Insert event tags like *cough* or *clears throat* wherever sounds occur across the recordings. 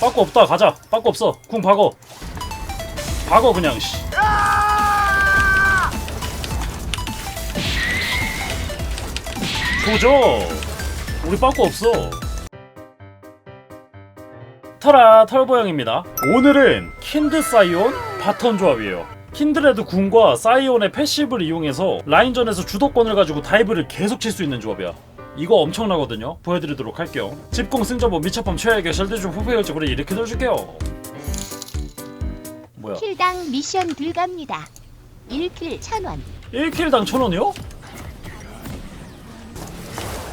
빠꾸 없다 가자. 빠꾸 없어. 궁 박어. 박어 그냥 씨. 조져 우리 빠꾸 없어. 터라 털보형입니다. 오늘은 킨드 사이온 바턴 조합이에요. 킨드레드 궁과 사이온의 패시브를 이용해서 라인전에서 주도권을 가지고 다이브를 계속 칠 수 있는 조합이야 이거 엄청나거든요. 보여드리도록 할게요. 집공 승전보 미처펌 최악의 셜드 중 후배열적으로 이렇게 넣어줄게요. 뭐야? 킬당 미션 불갑니다. 1킬 1000원. 1킬당 1000원이요?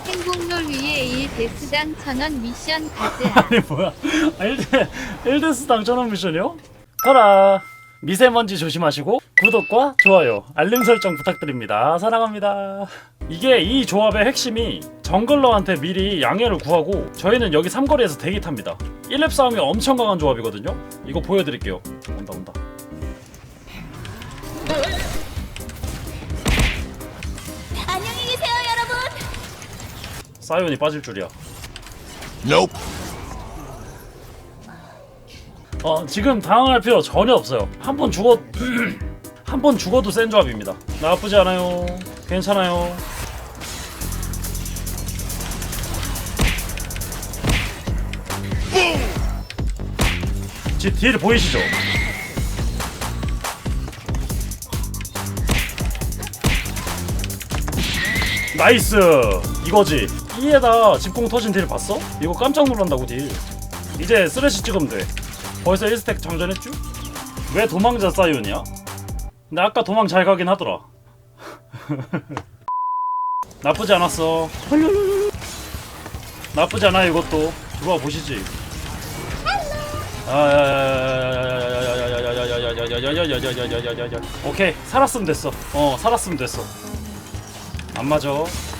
행복롤 위에 1데스당 1000원 미션 가즈 *laughs* 아니 뭐야. 1대 1대스당 1000원 미션이요? 가라. 미세먼지 조심하시고 구독과 좋아요 알림 설정 부탁드립니다. 사랑합니다 이게 이 조합의 핵심이 정글러한테 미리 양해를 구하고 저희는 여기 삼거리에서 대기 탑니다. 1렙 싸움이 엄청 강한 조합이거든요. 이거 보여드릴게요. 온다 온다. 안녕히 계세요, 여러분. 사이온이 빠질 줄이야. Nope. 어 지금 당황할 필요 전혀 없어요. 한 번 죽어 *clears throat* 한 번 죽어도 센 조합입니다 나쁘지 않아요 괜찮아요 지딜 보이시죠? 나이스 이거지 이에다 집공 터진 딜 봤어? 이거 깜짝 놀란다고 딜 이제 쓰레쉬 찍으면 돼 벌써 1스택 장전했쥬? 왜 도망자 사이온이야? 근데 아까 도망 잘 가긴 하더라. 나쁘지 않았어. 나쁘지 않아 이것도. 들어와 보시지. 오케이 살았으면 됐어. 어 살았으면 됐어. 안 맞아.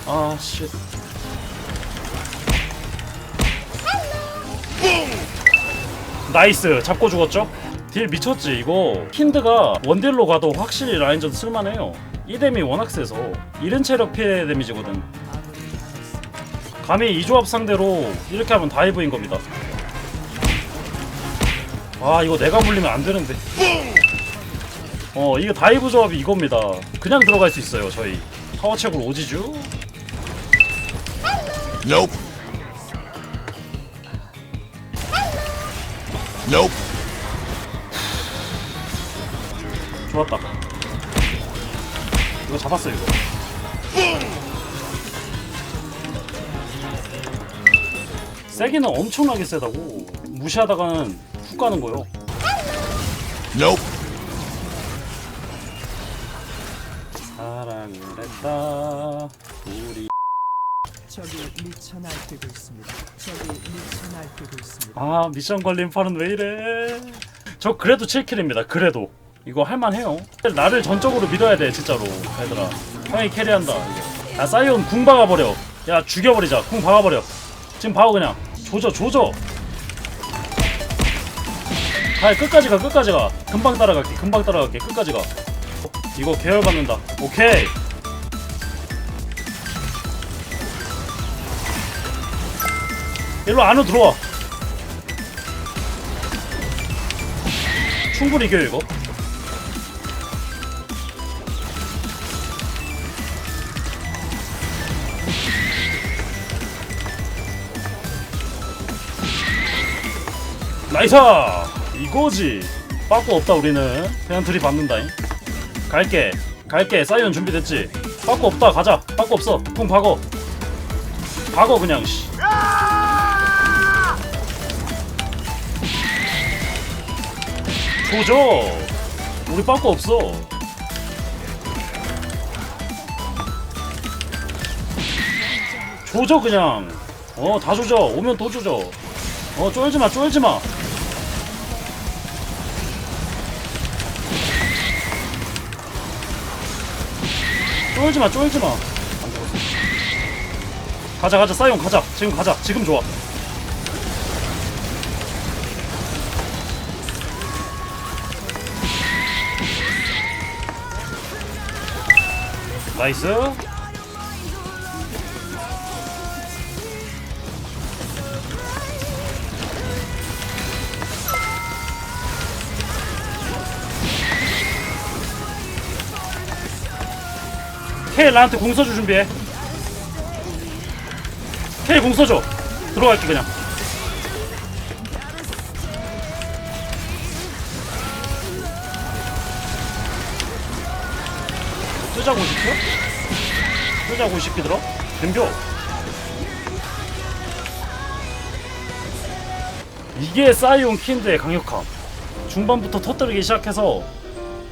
아 씨. 나이스 잡고 죽었죠? 딜 미쳤지 이거. 킨드가 원딜로 가도 확실히 라인전 쓸만해요. 이뎀이 워낙 세서. 이른 체력 피해 데미지거든. 감히 이 조합 상대로 이렇게 하면 다이브인 겁니다. 아 이거 내가 물리면 안 되는데. 어 이게 다이브 조합이 이겁니다. 그냥 들어갈 수 있어요 저희. 파워체크로 오지주? Nope. Nope. 좋았다. 이거 잡았어 이거. 세기는 엄청나게 세다고. 무시하다가는 훅 가는 거요. Nope. 사랑을 했다 우리. 적이 미쳐 날뛰고 있습니다. 적이 미쳐 날뛰고 있습니다. 아 미션 걸린 팔은 왜 이래? 저 그래도 7킬입니다 그래도 이거 할만해요. 나를 전적으로 믿어야 돼 진짜로. 얘들아. 형이 캐리한다. 이게 야 사이온 궁 박아버려. 야 죽여버리자. 궁 박아버려. 지금 박아 그냥. 조져 조져. 가 끝까지 가 끝까지 가. 금방 따라갈게. 금방 따라갈게. 끝까지 가. 어, 이거 계열 받는다. 오케이. 일로 안으로 들어와. 충분히 이겨요 이거 나이스! 이거지. 빠꾸 없다 우리는. 그냥 둘이 받는다잉. 갈게. 갈게. 사이언 준비됐지? 빠꾸 없다. 가자. 빠꾸 없어. 쿵 박어. 박어 그냥 씨. 조져. 우리 빠꾸 없어. 조져 그냥. 어다 조져. 오면 또 조져. 어 쫄지마 쫄지마 쫄지 마 쫄지 마. 안 죽었어 가자 가자 사이온 가자. 지금 가자. 지금 좋아. 나이스 케일 나한테 공 써줄 준비해. 케일 공 써줘. 들어갈게 그냥. 뜨자고 시켜? 뜨자고 시키더라? 덤벼. 이게 사이온 킨드의 강력함. 중반부터 터뜨리기 시작해서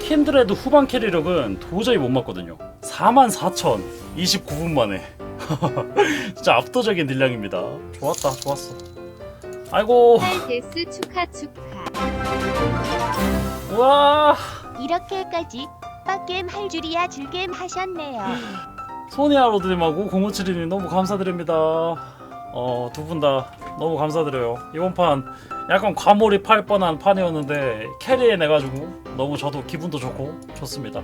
킨드레드 후반 캐리력은 도저히 못 맞거든요. 44,000 29분 만에. *laughs* 진짜 압도적인 딜량입니다. 좋았다 좋았어. 아이고. 할 데스 축하 축하. 우와. 이렇게까지 빡겜 할 줄이야 줄겜 하셨네요. 소니아 로드님하고 057이님 너무 감사드립니다. 어 두 분 다 너무 감사드려요. 이번 판 약간 과몰입할 뻔한 판이었는데 캐리해내가지고 너무 저도 기분도 좋고 좋습니다